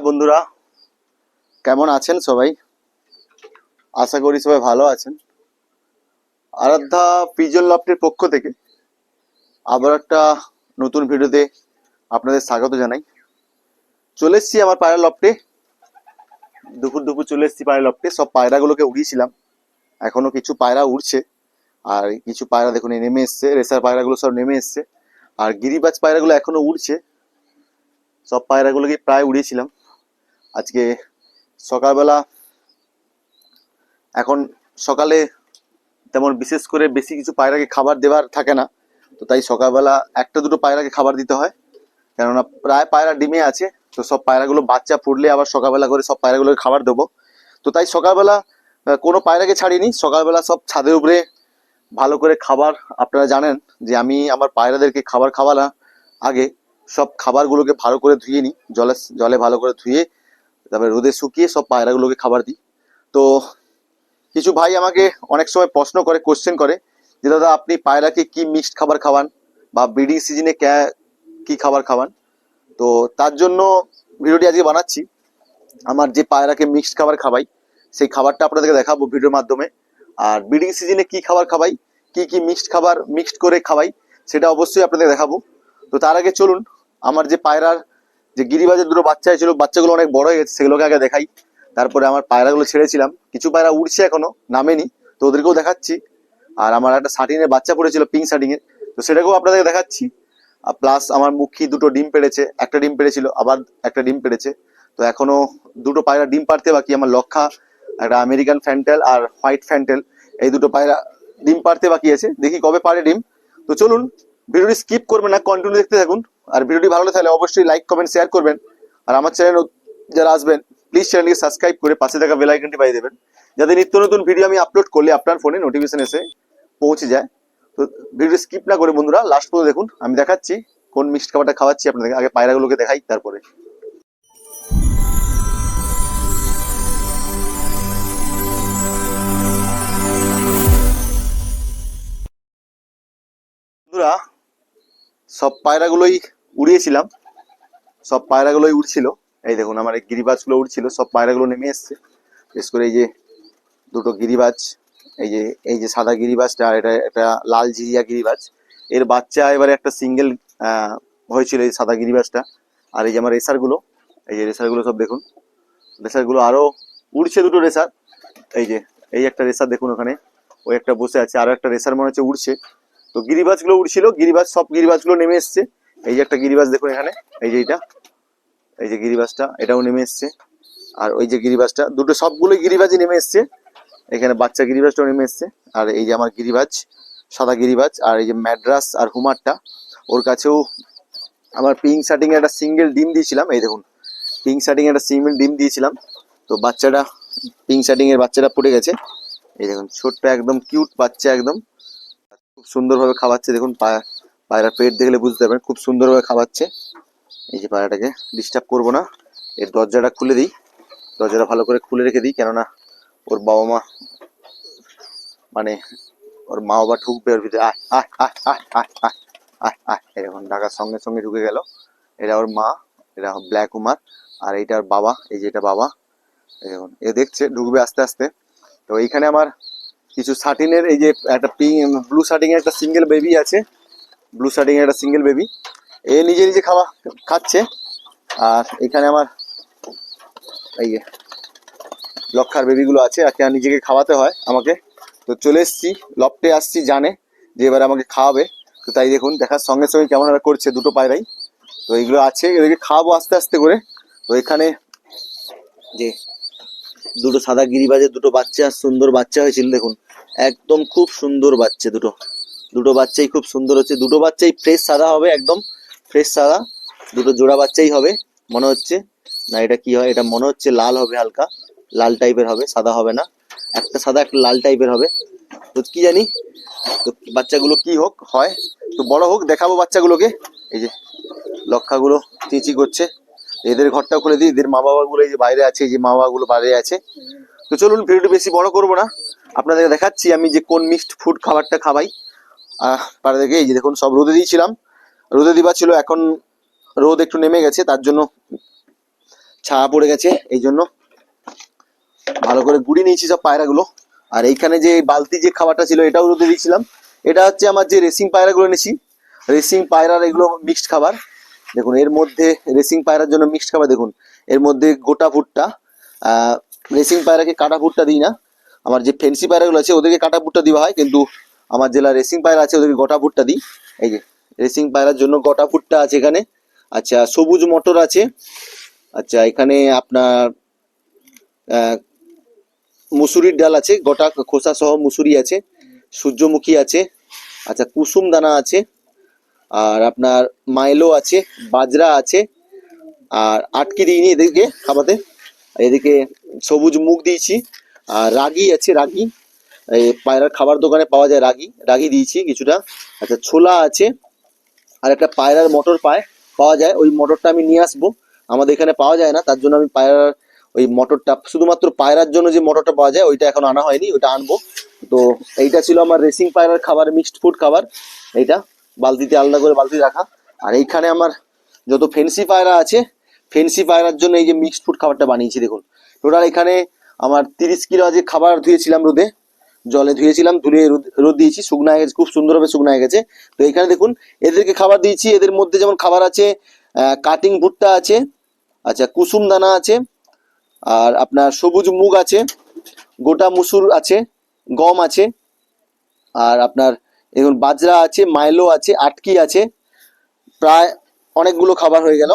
High বন্ধুরা, কেমন আছেন সবাই? আশা করি সবাই ভালো আছেন। আরাধ্যা পিজন লফটের পক্ষ থেকে আবার একটা নতুন ভিডিওতে আপনাদের স্বাগত জানাই। চলে এসছি আমার পায়রা লফটে। দুপুর দুপুর চলে এসছি পায়রা লফটে। সব পায়রাগুলোকে উড়িয়েছিলাম। এখনও কিছু পায়রা উড়ছে। আর কিছু পায়রা দেখুন নেমে এসছে। রেসার পায়রাগুলো সব নেমে এসছে। আর গিরিবাজ পায়রাগুলো এখনও উড়ছে। সব পায়রাগুলোকে প্রায় উড়িয়েছিলাম। আজকে সকালবেলা, এখন সকালে তেমন বিশেষ করে বেশি কিছু পায়রাকে খাবার দেওয়ার থাকে না, তো তাই সকালবেলা একটা দুটো পায়রাকে খাবার দিতে হয়। কেননা প্রায় পায়রা ডিমে আছে, তো সব পায়রাগুলো বাচ্চা ফুটলে আবার সকালবেলা করে সব পায়রাগুলোকে খাবার দেবো। তো তাই সকালবেলা কোনো পায়রাকে ছাড়িনি, সকালবেলা সব ছাদের উপরে ভালো করে খাবার, আপনারা জানেন যে আমি আমার পায়রাদেরকে খাবার খাওয়ালা আগে, সব খাবারগুলোকে ভালো করে ধুয়ে নিই জলে জলে ভালো করে ধুয়ে তারপরে রোদে শুকিয়ে সব পায়রাগুলোকে খাবার দিই। তো কিছু ভাই আমাকে অনেক সময় প্রশ্ন করে কোশ্চেন করে যে, দাদা, আপনি পায়রাকে কি মিক্সড খাবার খাওয়ান? বা ব্রিডিং সিজনে ক্যা কি খাবার খাওয়ান? তো তার জন্য ভিডিওটি আজকে বানাচ্ছি। আমার যে পায়রাকে মিক্সড খাবার খাওয়াই, সেই খাবারটা আপনাদেরকে দেখাবো ভিডিওর মাধ্যমে। আর ব্রিডিং সিজনে কি খাবার খাওয়াই, কি কি মিক্সড খাবার মিক্সড করে খাওয়াই, সেটা অবশ্যই আপনাদের দেখাবো। তো তার আগে চলুন, আমার যে পায়রার যে গিরিবাজের দুটো বাচ্চা হয়েছিল বাচ্চাগুলো অনেক বড় হয়ে গেছে, সেগুলোকে আগে দেখাই। তারপরে আমার পায়রাগুলো ছেড়েছিলাম। কিছু পায়রা উড়ছে এখনও, নামেনি, তো ওদেরকেও দেখাচ্ছি। আর আমার একটা শাটিনের বাচ্চা পড়েছিল পিঙ্ক শাটিনের তো সেটাকেও আপনাদেরকে দেখাচ্ছি। প্লাস আমার মুখী দুটো ডিম পেড়েছে, একটা ডিম পেড়েছিল, আবার একটা ডিম পেড়েছে। তো এখনও দুটো পায়রা ডিম পারতে বাকি, আমার লক্ষা, একটা আমেরিকান ফ্যান্টেল আর হোয়াইট ফ্যান্টেল, এই দুটো পায়রা ডিম পারতে বাকি আছে। দেখি কবে পারে ডিম। তো চলুন ভিডিওটি স্কিপ করবেন না কন্টিনিউ দেখতে থাকুন। আর ভিডিওটি ভালো লাগে তাহলে অবশ্যই লাইক কমেন্ট শেয়ার করবেন। আর আমার চ্যানেল যারা আসবেন প্লিজ চ্যানেলকে সাবস্ক্রাইব করে পাশে থাকা বেল আইকনটি বাজিয়ে দেবেন। যাতে নিত্য নতুন ভিডিও আমি আপলোড করলে আপনার ফোনে নোটিফিকেশন এসে পৌঁছে যায়। তো ভিডিও স্কিপ না করে বন্ধুরা লাস্ট পর্যন্ত দেখুন। আমি দেখাচ্ছি কোন মিক্সড খাবারটা খাওয়াচ্ছি আপনাদের আগে পায়রাগুলোকে দেখাই, তারপরে। বন্ধুরা সব পায়রাগুলোই উড়িয়েছিলাম। সব পায়রাগুলোই উড়ছিল। এই দেখুন, আমার এই গিরিবাজগুলো উড়ছিল। সব পায়রাগুলো নেমে এসছে। বিশেষ করে এই যে দুটো গিরিবাজ, এই যে এই যে সাদা গিরিবাজটা আর এটা একটা লাল জিরিয়া গিরিবাজ। এর বাচ্চা এবারে একটা সিঙ্গেল হয়েছিল এই সাদা গিরিবাজটা। আর এই যে আমার রেসারগুলো, এই যে রেসারগুলো সব দেখুন। রেসারগুলো আরও উড়ছে দুটো রেসার। এই যে, এই একটা রেসার দেখুন ওখানে। ওই একটা বসে আছে। আরও একটা রেসার মনে হচ্ছে উড়ছে। তো গিরিবাজগুলো উড়ছিল, গিরিবাজ সব গিরিবাজগুলো নেমে এসছে। এই যে একটা গিরিবাজ দেখুন এখানে, এই যে এইটা, এই যে গিরিবাজটা, এটাও নেমে এসছে। আর ওই যে গিরিবাজটা, দুটো সবগুলোই গিরিবাজই নেমে এসছে। এখানে বাচ্চা গিরিবাজটাও নেমে এসছে। আর এই যে আমার গিরিবাজ, সাদা গিরিবাজ, আর এই যে ম্যাড্রাস আর হুমারটা, ওর কাছেও আমার পিঙ্ক শার্টিং একটা সিঙ্গেল ডিম দিয়েছিলাম। এই দেখুন, পিঙ্ক শার্টিং একটা সিঙ্গেল ডিম দিয়েছিলাম। তো বাচ্চাটা, পিঙ্ক শার্টিং এর বাচ্চাটা পড়ে গেছে। এই দেখুন, ছোট্ট একদম কিউট বাচ্চা একদম। খুব সুন্দরভাবে খাওয়াচ্ছে দেখুন পায়রা পেট দেখলে বুঝতে পারবেন খুব সুন্দরভাবে খাওয়াচ্ছে এই যে পায়রাটাকে ডিস্টার্ব করব না এর দরজাটা খুলে দিই দরজাটা ভালো করে খুলে রেখে দিই কেননা ওর বাবা মা মানে ওর মা বাবা ঢুকবে ওর ভিতরে আয় আয় আয় এরকম ডাকার সঙ্গে সঙ্গে ঢুকে গেল এটা ওর মা এটা ব্ল্যাক উমার আর এইটা ওর বাবা এই যে এটা বাবা দেখুন এ দেখছে ঢুকবে আস্তে আস্তে তো এইখানে আমার কিছু শার্টিনের এই যে একটা পিঙ্ক ব্লু শার্টিং এর একটা সিঙ্গেল বেবি আছে। ব্লু শার্টিং এর একটা সিঙ্গেল বেবি এ নিজে নিজে খাওয়া, খাচ্ছে। আর এখানে আমার এই যে লক্ষার বেবিগুলো আছে আর নিজেকে খাওয়াতে হয় আমাকে। তো চলে এসছি লপটে আসছি জানে যে এবার আমাকে খাওয়াবে। তো তাই দেখুন, দেখার সঙ্গে সঙ্গে কেমন ভাবে করছে দুটো পায়রাই। তো এইগুলো আছে, এদেরকে খাওয়াবো আস্তে আস্তে করে। তো এখানে যে দুটো সাদা গিরিবাজের দুটো বাচ্চা সুন্দর বাচ্চা হয়েছিল, দেখুন। একদম খুব সুন্দর বাচ্চা দুটো। দুটো বাচ্চাই খুব সুন্দর হচ্ছে। দুটো বাচ্চাই ফ্রেশ সাদা হবে, একদম ফ্রেশ সাদা। দুটো জোড়া বাচ্চাই হবে, মনে হচ্ছে। না, এটা কি হয়? এটা মনে হচ্ছে লাল হবে হালকা। লাল টাইপের হবে, সাদা হবে না। একটা সাদা, একটা লাল টাইপের হবে। তো কি জানি? তো বাচ্চাগুলো কি হোক, হয়। তো বড় হোক, দেখাবো বাচ্চাগুলোকে। এই যে, লক্ষাগুলো, চিচি করছে। এদের ঘরটা খুলে দিই, এদের মা বাবাগুলো এই যে বাইরে আছে, এই যে মা বাবাগুলো বাইরে আছে। তো চলুন ভিডিওটি বেশি বড় করব না। আপনাদেরকে দেখাচ্ছি আমি যে কোন মিক্সড ফুড খাবারটা খাবাই। আহ পাড়াদেরকে এই যে দেখুন, সব রোদে দিয়েছিলাম। রোদে দিবা ছিল, এখন রোদ একটু নেমে গেছে, তার জন্য ছায়া পড়ে গেছে, এই জন্য ভালো করে গুড়ি নিয়েছি সব পায়রাগুলো। আর এইখানে যে বালতি যে খাবারটা ছিল, এটাও রোদে দিয়েছিলাম। এটা হচ্ছে আমার যে রেসিং পায়রাগুলো এনেছি। রেসিং পায়রার এগুলো মিক্সড খাবার। দেখুন, এর মধ্যে রেসিং পায়রার জন্য মিক্সড খাবার, দেখুন, এর মধ্যে গোটা ভুট্টা রেসিং পায়রাকে কাটা ভুট্টা দিই না। আমার যে ফেন্সি পায়রাগুলো আছে, ওদেরকে কাটা ভুট্টা দেওয়া হয়, কিন্তু আমার জেলা রেসিং পায়রা আছে, ওদেরকে গোটা ভুট্টা দিই। এই যে রেসিং পায়রার জন্য গোটা ভুট্টা আছে এখানে। আচ্ছা সবুজ মটর আছে। আচ্ছা এখানে আপনার মুসুরির ডাল আছে, গোটা খোসা সহ মুসুরি আছে, সূর্যমুখী আছে। আচ্ছা কুসুম দানা আছে। আর আপনার মাইলো আছে, বাজরা আছে, আর আটকে দিইনি এদেরকে খাবাতে। এদিকে সবুজ মুখ দিয়েছি, আর রাগি আছে, রাগি। এই পায়রার খাবার দোকানে পাওয়া যায় রাগি রাগি দিয়েছি কিছুটা। আচ্ছা ছোলা আছে, আর একটা পায়রার মটর পায়, পাওয়া যায়। ওই মটরটা আমি নিয়ে আসব। আমাদের এখানে পাওয়া যায় না, তার জন্য আমি পায়রার ওই মটরটা, শুধুমাত্র পায়রার জন্য যে মটরটা পাওয়া যায়, ওইটা এখন আনা হয়নি, ওইটা আনব। তো এইটা ছিল আমার রেসিং পায়রার খাবার মিক্সড ফুড খাবার, এইটা। বালতিতে আলাদা করে বালতি রাখা। আর এইখানে আমার যত ফেন্সি পায়রা আছে ফেন্সি পায়রার জন্য এই যে মিক্সড ফুড খাবারটা বানিয়েছি, দেখুন। টোটাল এখানে আমার তিরিশ কিলো আজকে খাবার ধুয়েছিলাম রোদে। জলে ধুয়েছিলাম, ধুয়ে রোদ দিয়েছি। শুকনো হয়ে গেছে, খুব সুন্দরভাবে শুকনো হয়ে গেছে। তো এখানে দেখুন, এদেরকে খাবার দিয়েছি। এদের মধ্যে যেমন খাবার আছে কাটিং ভুট্টা আছে আচ্ছা কুসুম দানা আছে, আর আপনার সবুজ মুগ আছে, গোটা মুসুর আছে, গম আছে, আর আপনার দেখুন, বাজরা আছে, মাইলো আছে, আটকি আছে, প্রায় অনেকগুলো খাবার হয়ে গেল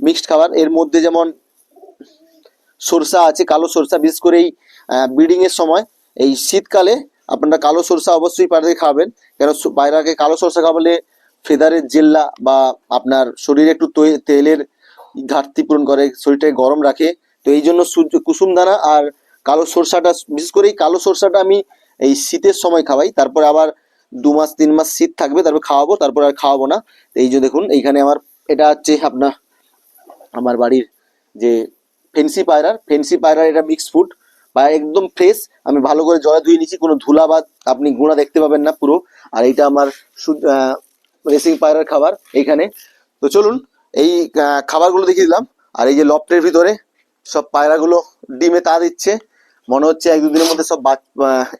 মিক্সড খাবার। এর মধ্যে যেমন সরষা আছে, কালো সরষা, বিশেষ করে এই ব্রিডিং এর সময়, এই শীতকালে আপনারা কালো সরষা অবশ্যই পায়রাকে খাওয়াবেন কেন পায়রাকে কালো সরষা খাওয়ালে ফেদারের জেল্লা বা আপনার শরীরে একটু তেলের ঘাটতি পূরণ করে, শরীরটাকে গরম রাখে। তো এই জন্য সূর্য, কুসুম দানা আর কালো সরষাটা, বিশেষ করে এই কালো সরষাটা আমি এই শীতের সময় খাওয়াই। তারপর আবার দু মাস, তিন মাস শীত থাকবে, তারপর খাওয়াবো, তারপর আর খাওয়াবো না। এই যে দেখুন, এইখানে আমার, এটা হচ্ছে আপনার, আমার বাড়ির যে ফেন্সি পায়রার ফেন্সি পায়রার এটা মিক্স ফুড বা একদম ফ্রেশ আমি ভালো করে জলে ধুয়ে নিয়েছি, কোনো ধুলা বা আপনি গুঁড়া দেখতে পাবেন না পুরো। আর এইটা আমার রেসিং পায়রার খাবার এইখানে। তো চলুন, এই খাবারগুলো দেখিয়ে দিলাম। আর এই যে লফটের ভিতরে সব পায়রাগুলো ডিমে তা দিচ্ছে। মনে হচ্ছে এক দুদিনের মধ্যে সব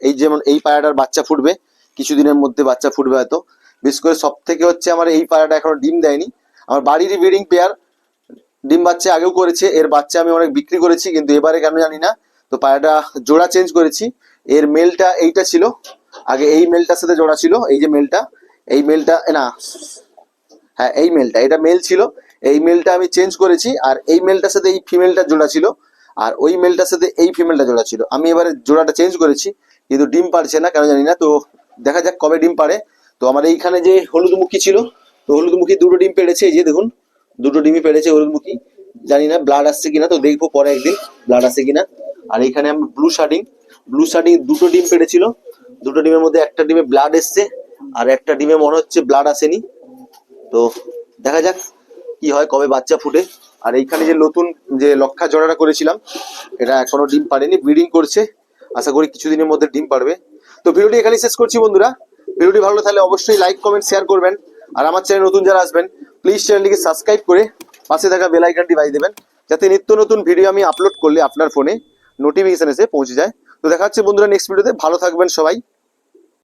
এই যেমন, এই পায়রাটার বাচ্চা ফুটবে। কিছুদিনের মধ্যে বাচ্চা ফুটবে হয়তো। বিশেষ করে সব থেকে হচ্ছে আমার এই পায়রাটা এখনও ডিম দেয়নি। আমার বাড়িরই ব্রিডিং পেয়ার ডিম বাচ্চা আগেও করেছে, এর বাচ্চা আমি অনেক বিক্রি করেছি, কিন্তু এবারে কেন জানি না। তো পায়রাটা জোড়া চেঞ্জ করেছি। এর মেলটা এইটা ছিল। আগে এই মেলটার সাথে জোড়া ছিল, এই যে মেলটা এই মেলটা না হ্যাঁ এই মেলটা এটা মেল ছিল। এই মেলটা আমি চেঞ্জ করেছি, আর এই মেলটার সাথে এই ফিমেলটা জোড়া ছিল। আর ওই মেলটার সাথে এই ফিমেলটা জোড়া ছিল। আমি এবারে জোড়াটা চেঞ্জ করেছি, কিন্তু ডিম পারছে না, কেন জানি না। তো দেখা যাক কবে ডিম পারে তো আমার এইখানে যে হলুদমুখী ছিল, তো হলুদ হলুদমুখী দুটো ডিম পেড়েছে, এই যে দেখুন, দুটো ডিমই পেড়েছে হলুদমুখী জানি না ব্লাড আসছে কিনা, তো দেখব পরে একদিন ব্লাড আসছে কিনা। আর এইখানে আমি ব্লু শার্টিং ব্লু শার্টিং দুটো ডিম পেড়েছিল। দুটো ডিমের মধ্যে একটা ডিমে ব্লাড এসছে, আর একটা ডিমে মনে হচ্ছে ব্লাড আসেনি। তো দেখা যাক কি হয়, কবে বাচ্চা ফুটে। আর এইখানে যে নতুন যে লক্ষা জোড়াটা করেছিলাম, এটা এখনও ডিম পারেনি ব্রিডিং করছে। আশা করি কিছুদিনের মধ্যে ডিম পারবে তো ভিডিওটি এখানে শেষ করছি বন্ধুরা। ভিডিওটি ভালো তাহলে অবশ্যই লাইক কমেন্ট শেয়ার করবেন। আর আমার চ্যানেল নতুন যারা আসবেন প্লিজ চ্যানেলটিকে সাবস্ক্রাইব করে পাশে থাকা বেল আইকনটি বাজিয়ে দেবেন। যাতে নিত্য নতুন ভিডিও আমি আপলোড করলে আপনার ফোনে নোটিফিকেশন এসে পৌঁছে যায়। তো দেখা হচ্ছে বন্ধুরা নেক্সট ভিডিওতে ভালো থাকবেন সবাই।